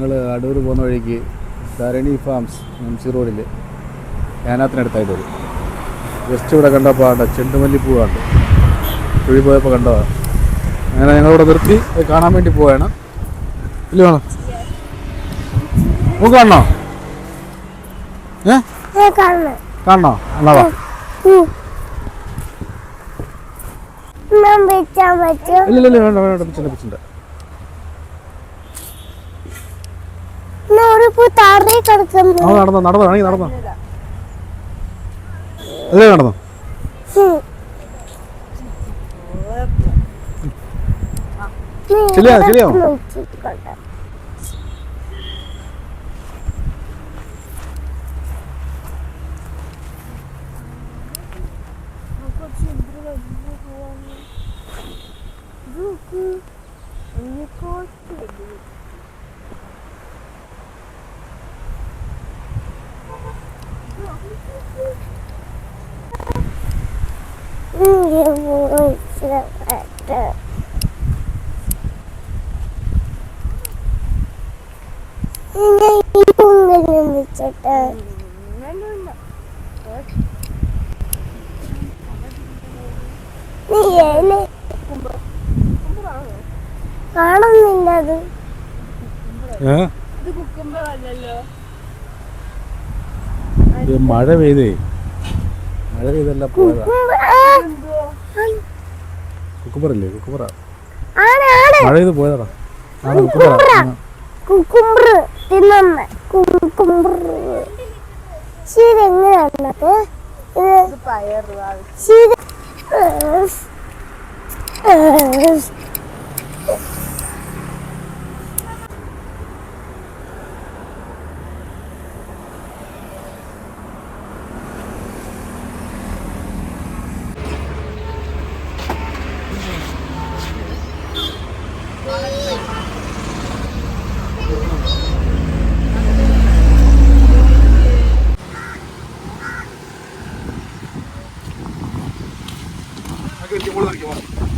ഞങ്ങൾ അടൂർ പോകുന്ന വഴിക്ക് ധരണി ഫാംസ് എം സി റോഡിൽ ഞാനത്തിനടുത്തായിട്ട് വരും ജസ്റ്റ് ഇവിടെ കണ്ടപ്പോൾ ആണ്ട ചെണ്ടുമല്ലിപ്പൂ കണ്ടു കുഴി പോയപ്പോൾ കണ്ടതാണ് അങ്ങനെ ഞങ്ങളിവിടെ നിർത്തി കാണാൻ വേണ്ടി പോവാണ്. ഇല്ല വേണം നമുക്ക് കാണണോ? ഏ? കാണണം. കാണണോ? എന്നാ വാ. ഉം. ഞാൻ വെച്ചാൻ ഇല്ല ഇല്ല വേണ്ട വേണ്ട പിച്ചിന്റെ പിച്ചിന്റെ നടന്നോ നടന്നോ ആണെങ്കിൽ നടന്നോ. അല്ലേ നടന്നോ? ശരിയാ, ശരിയാ. നോക്കിക്കോട്ടെ. ഇങ്ങനെ പോയിട്ട് കാണുന്നില്ല അത് മഴ പെയ്തേ. മഴ പെയ്തല്ല പോയതാ. കുക്കുമ്പറല്ലേ കുക്കുമ്പറ? മഴ പെയ്ത് പോയതാടാ. കുക്കുമ്പറ. തിന്നമ്മ കുക്കുംബർ ശരി എങ്ങനെയാണത് ഇത് ശരി. നമ്മൾ പറിക്കും